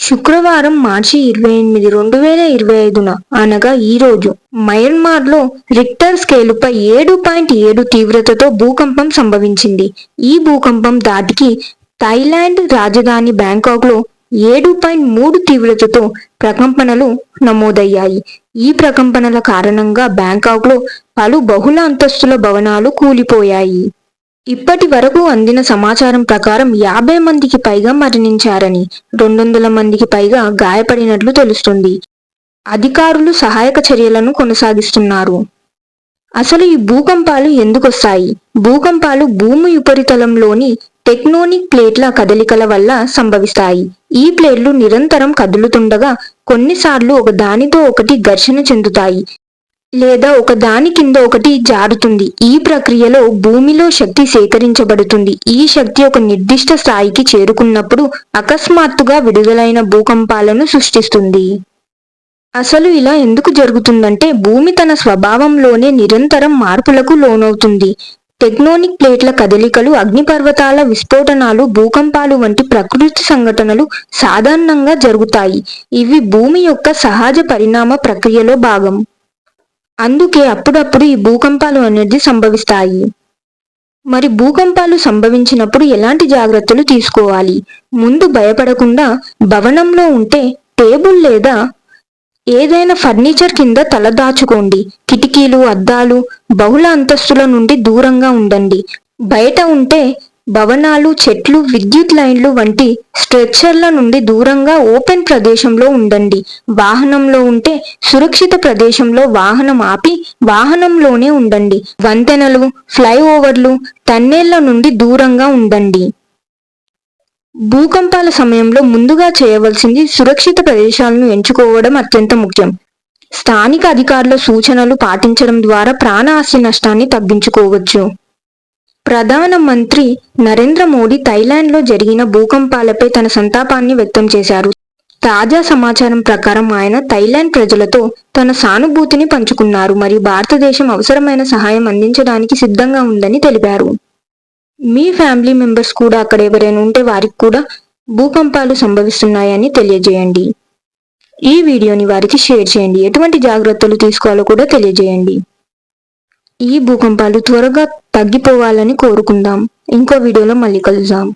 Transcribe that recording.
శుక్రవారం మార్చి ఇరవై ఎనిమిది రెండు వేల ఇరవై ఐదున అనగా ఈ రోజు మయన్మార్లో రిక్టర్ స్కేలుపై ఏడు పాయింట్ ఏడు తీవ్రతతో భూకంపం సంభవించింది. ఈ భూకంపం దాటికి థాయిలాండ్ రాజధాని బ్యాంకాక్లో ఏడు పాయింట్ మూడు తీవ్రతతో ప్రకంపనలు నమోదయ్యాయి. ఈ ప్రకంపనల కారణంగా బ్యాంకాక్లో పలు బహుళ అంతస్తుల భవనాలు కూలిపోయాయి. ఇప్పటి వరకు అందిన సమాచారం ప్రకారం యాభై మందికి పైగా మరణించారని రెండు వందల మందికి పైగా గాయపడినట్లు తెలుస్తుంది. అధికారులు సహాయక చర్యలను కొనసాగిస్తున్నారు. అసలు ఈ భూకంపాలు ఎందుకొస్తాయి? భూకంపాలు భూమి ఉపరితలంలోని టెక్నోనిక్ ప్లేట్ల కదలికల వల్ల సంభవిస్తాయి. ఈ ప్లేట్లు నిరంతరం కదులుతుండగా కొన్నిసార్లు ఒక దానితో ఒకటి ఘర్షణ చెందుతాయి. లేదా ఒక దాని కింద ఒకటి జారుతుంది. ఈ ప్రక్రియలో భూమిలో శక్తి సేకరించబడుతుంది. ఈ శక్తి ఒక నిర్దిష్ట స్థాయికి చేరుకున్నప్పుడు అకస్మాత్తుగా విడుదలైన భూకంపాలను సృష్టిస్తుంది. అసలు ఇలా ఎందుకు జరుగుతుందంటే భూమి తన స్వభావంలోనే నిరంతరం మార్పులకు లోనవుతుంది. టెక్నోనిక్ ప్లేట్ల కదలికలు అగ్నిపర్వతాల విస్ఫోటనాలు భూకంపాలు వంటి ప్రకృతి సంఘటనలు సాధారణంగా జరుగుతాయి. ఇవి భూమి యొక్క సహజ పరిణామ ప్రక్రియలో భాగం. అందుకే అప్పుడప్పుడు ఈ భూకంపాలు అనేది సంభవిస్తాయి. మరి భూకంపాలు సంభవించినప్పుడు ఎలాంటి జాగ్రత్తలు తీసుకోవాలి? ముందు భయపడకుండా భవనంలో ఉంటే టేబుల్ లేదా ఏదైనా ఫర్నిచర్ కింద తలదాచుకోండి కిటికీలు అద్దాలు బహుళ అంతస్తుల నుండి దూరంగా ఉండండి. బయట ఉంటే భవనాలు చెట్లు విద్యుత్ లైన్లు వంటి స్ట్రెచ్చర్ల నుండి దూరంగా ఓపెన్ ప్రదేశంలో ఉండండి. వాహనంలో ఉంటే సురక్షిత ప్రదేశంలో వాహనం ఆపి వాహనంలోనే ఉండండి. వంతెనలు ఫ్లైఓవర్లు టన్నెళ్ళ నుండి దూరంగా ఉండండి. భూకంపాల సమయంలో ముందుగా చేయవలసింది సురక్షిత ప్రదేశాలను ఎంచుకోవడం అత్యంత ముఖ్యం. స్థానిక అధికారుల సూచనలు పాటించడం ద్వారా ప్రాణ ఆస్తి నష్టాన్ని తగ్గించుకోవచ్చు. ప్రధానమంత్రి నరేంద్ర మోడీ థైలాండ్లో జరిగిన భూకంపాలపై తన సంతాపాన్ని వ్యక్తం చేశారు. తాజా సమాచారం ప్రకారం ఆయన థైలాండ్ ప్రజలతో తన సానుభూతిని పంచుకున్నారు మరియు భారతదేశం అవసరమైన సహాయం అందించడానికి సిద్ధంగా ఉందని తెలిపారు. మీ ఫ్యామిలీ మెంబర్స్ కూడా అక్కడ ఎవరైనా ఉంటే వారికి కూడా భూకంపాలు సంభవిస్తున్నాయని తెలియజేయండి. ఈ వీడియోని వారికి షేర్ చేయండి. ఎటువంటి జాగ్రత్తలు తీసుకోవాలో కూడా తెలియజేయండి. ఈ భూకంపాలు త్వరగా తగ్గిపోవాలని కోరుకుందాం. ఇంకో వీడియోలో మళ్ళీ కలుద్దాం.